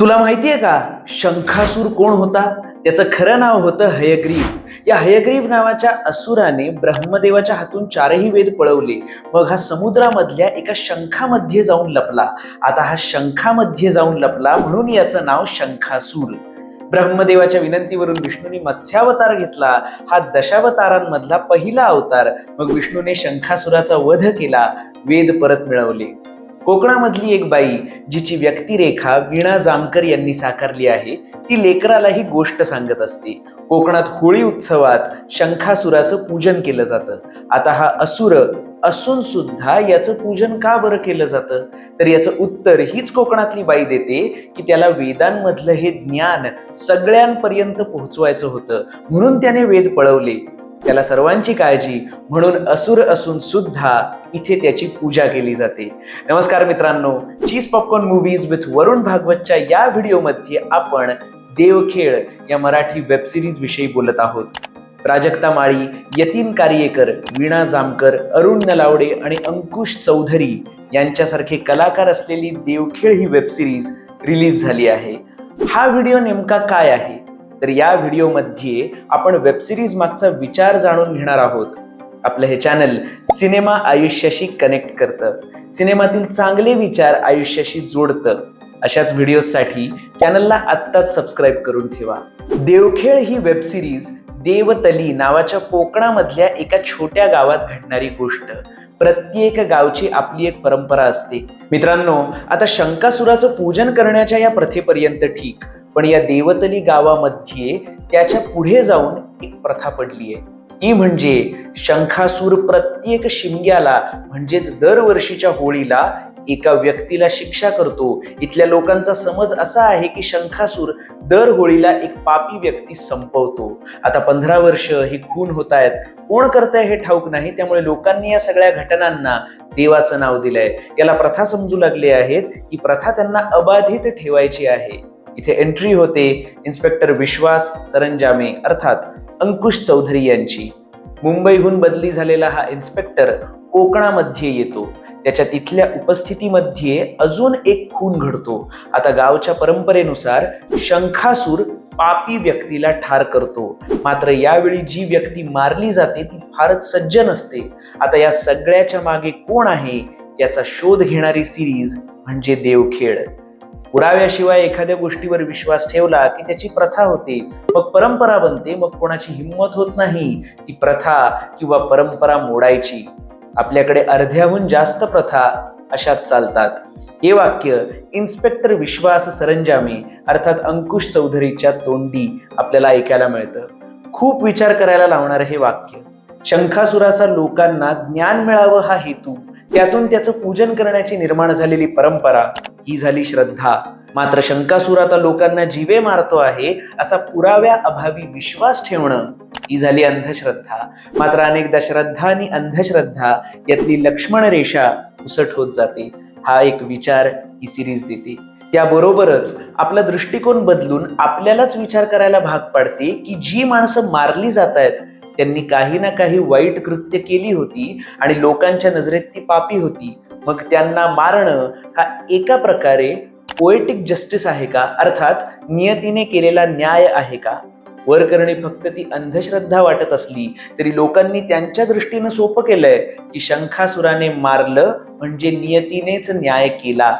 तुला माहितीये का? शंखासूर कोण होता? त्याचं खरं नाव होतं हयग्रीव. या हयग्रीव नावाच्या असुराने ब्रह्मदेवाच्या हातून चारही वेद पळवले. मग हा समुद्रामधल्या एका शंखामध्ये जाऊन लपला. आता हा शंखामध्ये जाऊन लपला म्हणून याचं नाव शंखासूर. ब्रह्मदेवाच्या विनंतीवरून विष्णूने मत्स्यावतार घेतला. हा दशावतारांमधला पहिला अवतार. मग विष्णूने शंखासुराचा वध केला. वेद परत मिळवले. कोकणामधली एक बाई जिची व्यक्तिरेखा वीणा जामकर यांनी साकारली आहे ती लेकराला ही गोष्ट सांगत असते. कोकणात होळी उत्सवात शंखासुराचं पूजन केलं जातं. आता हा असुर असून सुद्धा याचं पूजन का बरं केलं जातं? तर याचं उत्तर हीच कोकणातली बाई देते की त्याला वेदांमधलं हे ज्ञान सगळ्यांपर्यंत पोहोचवायचं होतं. म्हणून त्याने वेद पळवले. त्याला सर्वांची काळजी म्हणून असुर असून सुद्धा इथे त्याची पूजा केली जाते. नमस्कार मित्रांनो cheese popcorn movies with Varun भागवतच्या या व्हिडिओमध्ये आपण देवखेळ या मराठी वेब सिरीज विषयी बोलत आहोत. प्राजक्ता माळी यतीन कार्येकर वीणा जामकर अरुण नलावडे आणि अंकुश चौधरी यांच्यासारखे कलाकार असलेली देवखेळ ही वेब सिरीज रिलीज झाली आहे. हा व्हिडिओ नेमका काय आहे? तर या व्हिडिओमध्ये आपण वेब सिरीज मागचा विचार जाणून घेणार आहोत. आपलं हे चॅनल सिनेमा आयुष्याशी कनेक्ट करतं. सिनेमातील चांगले विचार आयुष्याशी जोडतं. अशाच व्हिडिओसाठी चॅनलला आत्ताच सबस्क्राईब करून ठेवा. देवखेळ ही वेब सिरीज देवतली नावाच्या कोकणामधल्या एका छोट्या गावात घडणारी गोष्ट. प्रत्येक गावची आपली एक परंपरा असते. मित्रांनो आता शंकासुराचं पूजन करण्याच्या या प्रथेपर्यंत ठीक. पण या देवतली गावामध्ये त्याच्या पुढे जाऊन एक प्रथा पडली आहे ती म्हणजे शंखासूर प्रत्येक शिमग्याला म्हणजेच दरवर्षीच्या होळीला एका व्यक्तीला शिक्षा करतो. इथल्या लोकांचा समज असा आहे की शंखासूर दर होळीला एक पापी व्यक्ती संपवतो. आता पंधरा वर्ष ही खून होत आहेत कोण करतंय हे ठाऊक नाही त्यामुळे लोकांनी या सगळ्या घटनांना देवाचं नाव दिलंय. याला प्रथा समजू लागले आहेत. की प्रथा त्यांना अबाधित ठेवायची आहे. इथे एंट्री होते इन्स्पेक्टर विश्वास सरंजामे अर्थात अंकुश चौधरी यांची. मुंबईहून बदली झालेला हा इन्स्पेक्टर कोकणामध्ये येतो. त्याच्या तिथल्या उपस्थितीमध्ये अजून एक खून घडतो. आता गावच्या परंपरेनुसार शंखासूर पापी व्यक्तीला ठार करतो. मात्र यावेळी जी व्यक्ती मारली जाते ती फारच सज्जन असते. आता या सगळ्याच्या मागे कोण आहे याचा शोध घेणारी सिरीज म्हणजे देवखेड. पुराव्याशिवाय एखाद्या गोष्टीवर विश्वास ठेवला की त्याची प्रथा होते. मग परंपरा बनते मग कोणाची हिंमत होत नाही. ती प्रथा किंवा परंपरा मोडायची. आपल्याकडे अर्ध्याहून जास्त प्रथा अशात चालतात. हे वाक्य इन्स्पेक्टर विश्वास सरंजामे अर्थात अंकुश चौधरीच्या तोंडी आपल्याला ऐकायला मिळतं. खूप विचार करायला लावणारं हे वाक्य. शंखासुराचा लोकांना ज्ञान मिळावं हा हेतू त्यातून त्याचं पूजन करण्याची निर्माण झालेली परंपरा ही झाली श्रद्धा. मात्र शंकासूर आता लोकांना जीवे मारतो आहे असा पुराव्या अभावी विश्वास ठेवणं ही झाली अंधश्रद्धा. मात्र अनेकदा श्रद्धा आणि अंधश्रद्धा यातली लक्ष्मण रेषा उसट होत जाते. हा एक विचार ही सिरीज देते. त्याबरोबरच आपला दृष्टिकोन बदलून आपल्यालाच विचार करायला भाग पाडते की जी माणसं मारली जात आहेत त्यांनी काही ना काही वाईट कृत्य केली होती आणि लोकांच्या नजरेत ती पापी होती. मग त्यांना मारणं हा एका प्रकारे पोएटिक जस्टिस आहे का? अर्थात नियतीने केलेला न्याय आहे का? वर करणे फक्त ती अंधश्रद्धा वाटत असली तरी लोकांनी त्यांच्या दृष्टीनं सोपं केलंय की शंखासुराने मारलं म्हणजे नियतीनेच न्याय केला.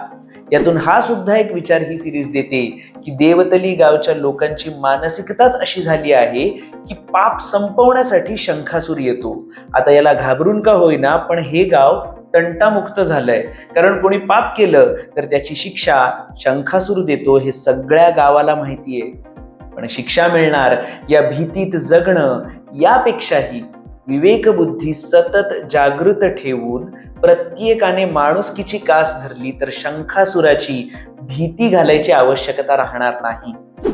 यातून हा सुद्धा एक विचार ही सिरीज देते की देवतली गावच्या लोकांची मानसिकताच अशी झाली आहे की पाप संपवण्यासाठी शंखासूर येतो. आता याला घाबरून का होईना पण हे गाव तंटामुक्त झालंय. कारण कोणी पाप केलं तर त्याची शिक्षा शंखासूर देतो हे सगळ्या गावाला माहिती आहे पण शिक्षा मिळणार या भीतीत जगणं यापेक्षाही विवेकबुद्धी सतत जागृत ठेवून प्रत्येकाने माणुसकीची कास धरली तर शंखासुराची भीती घालायची आवश्यकता राहणार नाही.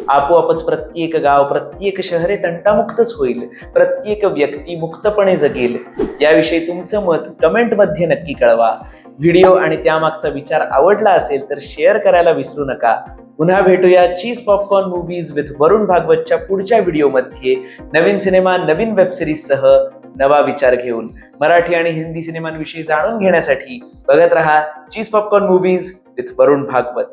आपोआपच प्रत्येक गाव प्रत्येक शहरे तंटामुक्तच होईल. प्रत्येक व्यक्ती मुक्तपणे जगेल. याविषयी तुमचं मत कमेंटमध्ये नक्की कळवा. व्हिडिओ आणि त्यामागचा विचार आवडला असेल तर शेअर करायला विसरू नका. पुन्हा भेटूया cheese popcorn movies with Varun भागवतच्या पुढच्या व्हिडिओमध्ये नवीन सिनेमा नवीन वेबसिरीजसह सह नवा विचार घेऊन मराठी आणि हिंदी सिनेमांविषयी जाणून घेण्यासाठी बघत रहा cheese popcorn movies with Varun Bhagwat.